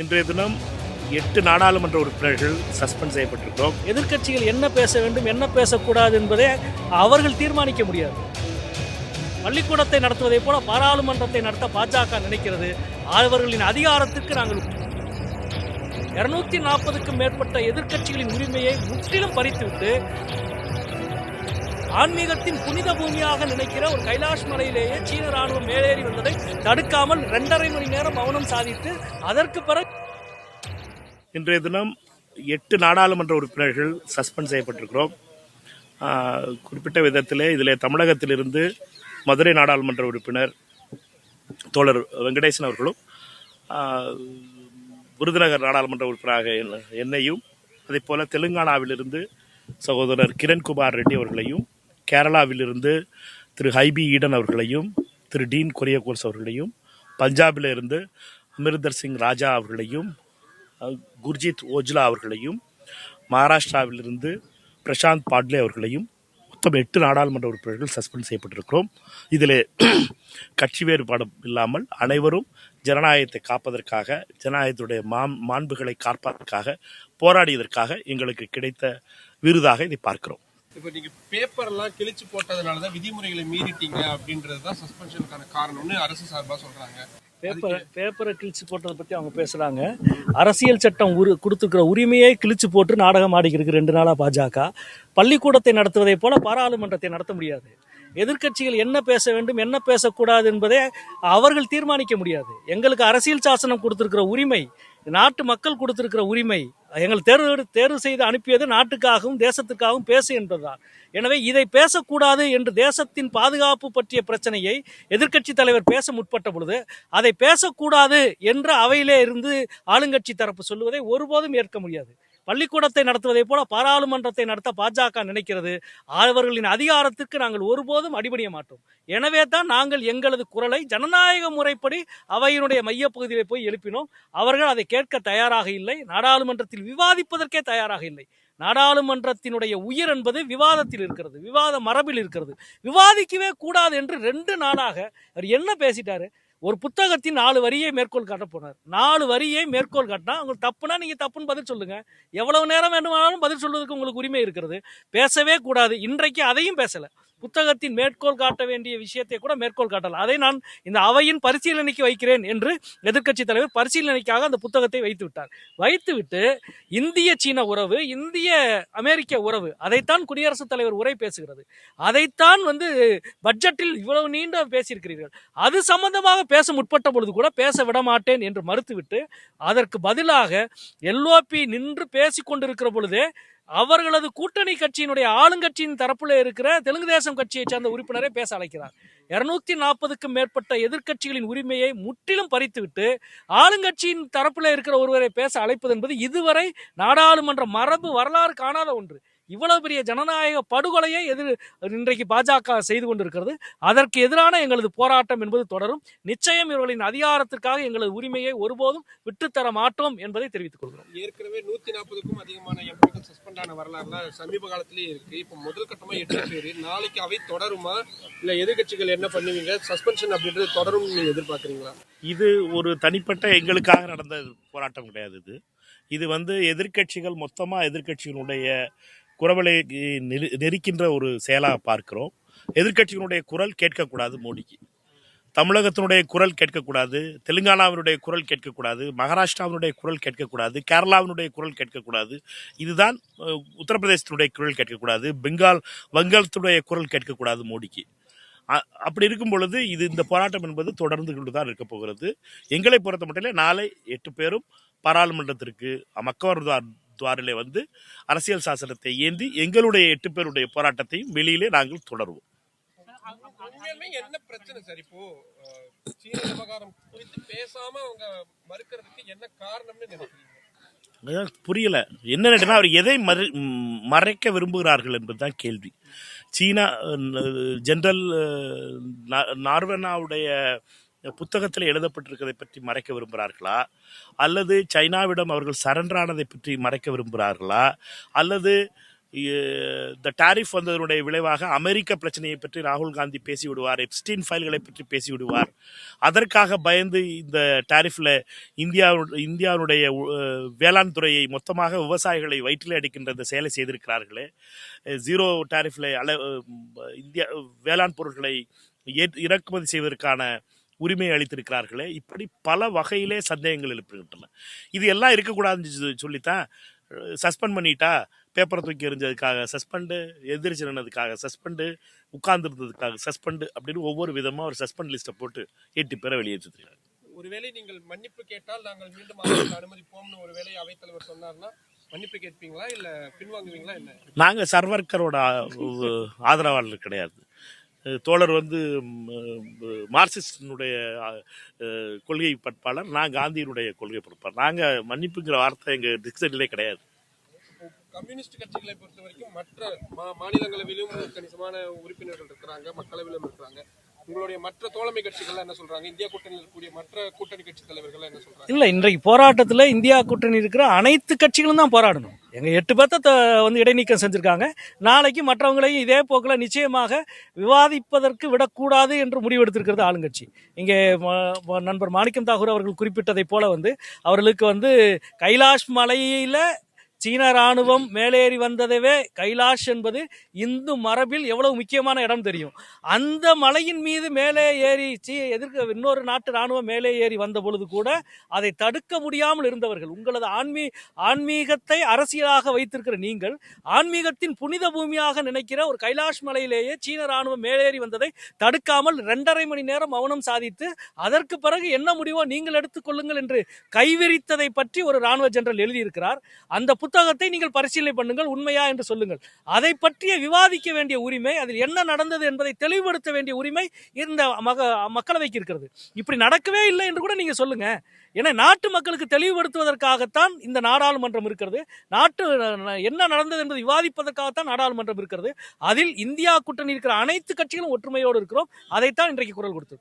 இன்றைய தினம் எட்டு நாடாளுமன்ற உறுப்பினர்கள் சஸ்பெண்ட் செய்யப்பட்டிருக்கிறோம். எதிர்க்கட்சிகள் என்ன பேச வேண்டும் என்ன பேசக்கூடாது என்பதை அவர்கள் தீர்மானிக்க முடியாது. பள்ளிக்கூடத்தை நடத்துவதைப் போல பாராளுமன்றத்தை நடத்த பாஜக நினைக்கிறது. அவர்களின் அதிகாரத்துக்கு நாங்கள் இருநூத்தி நாற்பதுக்கும் மேற்பட்ட எதிர்க்கட்சிகளின் உரிமையை முற்றிலும் பறித்துவிட்டு ஆன்மீகத்தின் புனித பூமியாக நினைக்கிற ஒரு கைலாஷ் மலையிலேயே சீன ராணுவம் மேலேறி வந்ததை தடுக்காமல் இரண்டரை மணி நேரம் மௌனம் சாதித்து அதற்கு பிறகு இன்றைய தினம் எட்டு நாடாளுமன்ற உறுப்பினர்கள் சஸ்பெண்ட் செய்யப்பட்டிருக்கிறோம். குறிப்பிட்ட விதத்திலே இதில் தமிழகத்திலிருந்து மதுரை நாடாளுமன்ற உறுப்பினர் தோழர் வெங்கடேசன் அவர்களும் விருதுநகர் நாடாளுமன்ற உறுப்பினராக என்ன- என்னையும் அதே போல் தெலுங்கானாவிலிருந்து சகோதரர் கிரண்குமார் ரெட்டி அவர்களையும் கேரளாவிலிருந்து திரு ஹைபி ஈடன் அவர்களையும் திரு டீன் கொரியகோர்ஸ் அவர்களையும் பஞ்சாபில் இருந்து அமிர்தர் சிங் ராஜா அவர்களையும் குர்ஜித் ஓஜ்லா அவர்களையும் மகாராஷ்டிராவிலிருந்து பிரசாந்த் பாட்லே அவர்களையும் மொத்தம் எட்டு நாடாளுமன்ற உறுப்பினர்கள் சஸ்பெண்ட் செய்யப்பட்டிருக்கிறோம். இதில் கட்சி வேறுபாடு இல்லாமல் அனைவரும் ஜனநாயகத்தை காப்பதற்காக ஜனநாயகத்துடைய மாம் மாண்புகளை காப்பதற்காக போராடியதற்காக எங்களுக்கு கிடைத்த விருதாக இதை பார்க்கிறோம். இப்போ நீங்க பேப்பர் எல்லாம் கிழிச்சு போட்டதுனால தான் விதிமுறைகளை மீறிட்டீங்க அப்படின்றது தான் சஸ்பென்ஷனுக்கான காரணம்னு அரசு சார்பா சொல்றாங்க. பேப்பர் பேப்பரை கிழிச்சு போட்டதை பற்றி அவங்க பேசுகிறாங்க அரசியல் சட்டம் உரு கொடுத்துருக்கிற உரிமையை கிழிச்சு போட்டு நாடகம் ஆடிக்கிருக்கு ரெண்டு நாளாக பாஜக. பள்ளிக்கூடத்தை நடத்துவதைப் போல பாராளுமன்றத்தை நடத்த முடியாது. எதிர்க்கட்சிகள் என்ன பேச வேண்டும் என்ன பேசக்கூடாது என்பதை அவர்கள் தீர்மானிக்க முடியாது. எங்களுக்கு அரசியல் சாசனம் கொடுத்திருக்கிற உரிமை நாட்டு மக்கள் கொடுத்திருக்கிற உரிமை எங்கள் தேர்வு தேர்வு செய்து அனுப்பியது நாட்டுக்காகவும் தேசத்துக்காகவும் பேசு என்பதுதான் எனவே இதை பேசக்கூடாது என்று தேசத்தின் பாதுகாப்பு பற்றிய பிரச்சனையை எதிர்க்கட்சி தலைவர் பேச முற்பட்ட பொழுது அதை பேசக்கூடாது என்று அவையிலே இருந்து ஆளுங்கட்சி தரப்பு சொல்லுவதை ஒருபோதும் ஏற்க முடியாது. பள்ளிக்கூடத்தை நடத்துவதைப் போல பாராளுமன்றத்தை நடத்த பாஜக நினைக்கிறது. அவர்களின் அதிகாரத்துக்கு நாங்கள் ஒருபோதும் அடிபணிய மாட்டோம். எனவே தான் நாங்கள் எங்களது குரலை ஜனநாயக முறைப்படி அவையினுடைய மையப்பகுதியில் போய் எழுப்பினோம். அவர்கள் அதை கேட்க தயாராக இல்லை. நாடாளுமன்றத்தில் விவாதிப்பதற்கே தயாராக இல்லை. நாடாளுமன்றத்தினுடைய உயிர் என்பது விவாதத்தில் இருக்கிறது விவாத மரபில் இருக்கிறது. விவாதிக்கவே கூடாது என்று ரெண்டு நாளாக அவர் என்ன பேசிட்டாரு? ஒரு புத்தகத்தின் நாலு வரியை மேற்கோள் காட்ட போனார். நாலு வரியை மேற்கோள் காட்டினா உங்களுக்கு தப்புனா நீங்க தப்புன்னு பதில் சொல்லுங்க. எவ்வளவு நேரம் வேண்டுமானாலும் பதில் சொல்வதற்கு உங்களுக்கு உரிமை இருக்கிறது. பேசவே கூடாது. இன்றைக்கு அதையும் பேசல. புத்தகத்தின் மேற்கோள் காட்ட வேண்டிய விஷயத்தை கூட மேற்கோள் காட்டலாம். அதை நான் இந்த அவையின் பரிசீலனைக்கு வைக்கிறேன் என்று எதிர்க்கட்சி தலைவர் பரிசீலனைக்காக அந்த புத்தகத்தை வைத்து விட்டார். வைத்துவிட்டு இந்திய சீன உறவு இந்திய அமெரிக்க உறவு அதைத்தான் குடியரசுத் தலைவர் உரை பேசுகிறது. அதைத்தான் வந்து பட்ஜெட்டில் இவ்வளவு நீண்ட பேசியிருக்கிறீர்கள். அது சம்பந்தமாக பேச முற்பட்ட பொழுது கூட பேச விட மாட்டேன் என்று மறுத்துவிட்டு அதற்கு பதிலாக எல்ஓபி நின்று பேசிக்கொண்டிருக்கிற பொழுதே அவர்களது கூட்டணி கட்சியினுடைய ஆளுங்கட்சியின் தரப்புல இருக்கிற தெலுங்கு தேசம் கட்சியை சேர்ந்த உறுப்பினரை பேச அழைக்கிறார். இருநூத்தி நாற்பதுக்கும் மேற்பட்ட எதிர்க்கட்சிகளின் உரிமையை முற்றிலும் பறித்துவிட்டு ஆளுங்கட்சியின் தரப்புல இருக்கிற ஒருவரை பேச அழைப்பது என்பது இதுவரை நாடாளுமன்ற மரபு வரலாறு காணாத ஒன்று. இவ்வளவு பெரிய ஜனநாயக படுகொலையை எதிர் இன்றைக்கு பாஜக செய்து கொண்டிருக்கிறது. அதற்கு எதிரான எங்களது போராட்டம் என்பது தொடரும். நிச்சயம் இவர்களின் அதிகாரத்திற்காக எங்களது உரிமையை ஒருபோதும் விட்டுத்தர மாட்டோம் என்பதை தெரிவித்துக் கொள்கிறோம். ஏற்கனவே நூத்தி நாற்பதுக்கும் அதிகமான எம்பிக்கள் சஸ்பெண்ட் ஆன வரலாறுலாம் சமீப காலத்திலேயே இருக்கு. இப்போ முதல் கட்டமா எட்டு பேர். நாளைக்கு அவை தொடருமா? இல்ல எதிர்க்கட்சிகள் என்ன பண்ணுவீங்க? சஸ்பென்ஷன் அப்படின்றது தொடரும் நீங்க எதிர்பார்க்கறீங்களா? இது ஒரு தனிப்பட்ட எங்களுக்காக நடந்த போராட்டம் கிடையாது இது. இது வந்து எதிர்க்கட்சிகள் மொத்தமாக எதிர்க்கட்சிகளுடைய குரவலை நெருக்கின்ற நெரிக்கின்ற ஒரு செயலாக பார்க்கிறோம். எதிர்கட்சிகளுடைய குரல் கேட்கக்கூடாது மோடிக்கு. தமிழகத்தினுடைய குரல் கேட்கக்கூடாது தெலுங்கானாவினுடைய குரல் கேட்கக்கூடாது மகாராஷ்டிராவினுடைய குரல் கேட்கக்கூடாது கேரளாவினுடைய குரல் கேட்கக்கூடாது. இதுதான் உத்தரப்பிரதேசத்தினுடைய குரல் கேட்கக்கூடாது பெங்கால் வங்காளத்துடைய குரல் கேட்கக்கூடாது மோடிக்கு. அ- அப்படி இருக்கும் பொழுது இது இந்த போராட்டம் என்பது தொடர்ந்து கொண்டு தான் இருக்க போகிறது. எங்களை பொறுத்த மட்டும் நாளை எட்டு பேரும் பாராளுமன்றத்திற்கு மக்கவர் துவாரிலே வந்து அரசியல் சாசனத்தை ஏந்தி எங்களுடைய எட்டு பேருடைய போராட்டத்தையும் வெளியிலே நாங்கள் தொடருவோம். என்ன பிரச்சனை சார்? இப்போ சீன விவகாரம் குறித்து பேசாம அவங்க மறுக்கிறதுக்கு என்ன காரணம்னு நினைக்கிறீங்க? புரியல. என்ன கேட்டா அவர் எதை மறு மறைக்க விரும்புகிறார்கள் என்பதுதான் கேள்வி. சீனா ஜெனரல் நார்வனாவுடைய புத்தகத்தில் எழுதப்பட்டிருக்கிறதை பற்றி மறைக்க விரும்புகிறார்களா? அல்லது சைனாவிடம் அவர்கள் சரண்டரானதை பற்றி மறைக்க விரும்புகிறார்களா? அல்லது த டாரிஃப் வந்ததனுடைய விளைவாக அமெரிக்க பிரச்சனையை பற்றி ராகுல் காந்தி பேசி விடுவார் எப்ஸ்டீன் ஃபைல்களை பற்றி பேசி விடுவார் அதற்காக பயந்து இந்த டாரிஃபில் இந்தியா இந்தியாவுடைய வேளாண் துறையை மொத்தமாக விவசாயிகளை வயிற்றில் அடிக்கின்ற இந்த செயலை செய்திருக்கிறார்களே. ஜீரோ டாரிஃபில் அள இந்தியா வேளாண் பொருட்களை ஏற்- இறக்குமதி செய்வதற்கான உரிமை அளித்திருக்கிறார்களே. இப்படி பல வகையிலே சந்தேகங்கள் எழுப்புகின்றன இது எல்லாம் இருக்கக்கூடாதுன்னு சொல்லி- சொல்லித்தான் சஸ்பெண்ட் பண்ணிட்டா பேப்பரை தூக்கி எறிஞ்சதுக்காக சஸ்பெண்டு எதிர்த்து நின்னதுக்காக சஸ்பெண்டு உட்கார்ந்துருந்ததுக்காக சஸ்பெண்டு அப்படின்னு ஒவ்வொரு விதமாக ஒரு சஸ்பெண்ட் லிஸ்ட்டை போட்டு எட்டு பேரை வெளியேற்றிருக்காங்க ஒருவேளை நீங்கள் மன்னிப்பு கேட்டால் நாங்கள் மீண்டும் அனுமதிப்போம்னு ஒருவேளை அவைத்தலைவர் சொன்னார்னா மன்னிப்பு கேட்பீங்களா இல்ல பின்வாங்குவீங்களா என்ன? நாங்கள் சர்வர்கரோட ஆதரவாளர் கிடையாது. தோழர் வந்து மார்க்சிஸ்டினுடைய கொள்கை பற்பாளர் நான் காந்தியினுடைய கொள்கை பற்பாளர் நாங்கள் மன்னிப்புங்கிற வார்த்தை எங்கள் டிக்ஷனரியிலே கிடையாது. கம்யூனிஸ்ட் கட்சிகளை பொறுத்த வரைக்கும் மற்ற மா- மாநிலங்களவையிலும் கணிசமான உறுப்பினர்கள் இருக்கிறாங்க மக்களவையிலும் இருக்கிறாங்க. உங்களுடைய மற்ற தோழமை கட்சிகள் என்ன சொல்றாங்க? இந்தியா கூட்டணியில் இருக்கக்கூடிய மற்ற கூட்டணி கட்சி தலைவர்கள் என்ன சொல்றாங்க? இல்ல இன்றைக்கு போராட்டத்துல இந்தியா கூட்டணி இருக்கிற அனைத்து கட்சிகளும் தான் போராடணும். எங்க எட்டு பேர்த்த த- வந்து இடைநீக்கம் செஞ்சிருக்காங்க. நாளைக்கு மற்றவங்களையும் இதே போக்கில் நிச்சயமாக விவாதிப்பதற்கு விடக்கூடாது என்று முடிவெடுத்திருக்கிறது ஆளுங்கட்சி. இங்கே நண்பர் மாணிக்கம் தாகூர் அவர்கள் குறிப்பிட்டதைப் போல வந்து அவர்களுக்கு வந்து கைலாஷ் மலையில சீன ராணுவம் மேலேறி வந்ததவே கைலாஷ் என்பது இந்து மரபில் எவ்வளவு முக்கியமான இடம் தெரியும். அந்த மலையின் மீது மேலே ஏறி சீ எதிர்க்க இன்னொரு நாட்டு ராணுவம் மேலே ஏறி வந்த பொழுது கூட அதை தடுக்க முடியாமல் இருந்தவர்கள் உங்களது ஆன்மீ ஆன்மீகத்தை அரசியலாக வைத்திருக்கிற நீங்கள் ஆன்மீகத்தின் புனித பூமியாக நினைக்கிற ஒரு கைலாஷ் மலையிலேயே சீன ராணுவம் மேலேறி வந்ததை தடுக்காமல் இரண்டரை மணி நேரம் மௌனம் சாதித்து அதற்கு பிறகு என்ன முடிவோ நீங்கள் எடுத்துக்கொள்ளுங்கள் என்று கைவிரித்ததை பற்றி ஒரு ராணுவ ஜெனரல் எழுதியிருக்கிறார். அந்த புத்தகத்தை நீங்கள் பரிசீலனை பண்ணுங்கள் உண்மையா என்று சொல்லுங்கள். அதை பற்றிய விவாதிக்க வேண்டிய உரிமை அதில் என்ன நடந்தது என்பதை தெளிவுபடுத்த வேண்டிய உரிமை இந்த மக மக்களவைக்கு இருக்கிறது. இப்படி நடக்கவே இல்லை என்று கூட நீங்கள் சொல்லுங்க. ஏன்னா நாட்டு மக்களுக்கு தெளிவுபடுத்துவதற்காகத்தான் இந்த நாடாளுமன்றம் இருக்கிறது. நாட்டு என்ன நடந்தது என்பதை விவாதிப்பதற்காகத்தான் நாடாளுமன்றம் இருக்கிறது. அதில் இந்தியா கூட்டணி இருக்கிற அனைத்து கட்சிகளும் ஒற்றுமையோடு இருக்கிறோம். அதைத்தான் இன்றைக்கு குரல் கொடுத்திருக்கிறோம்.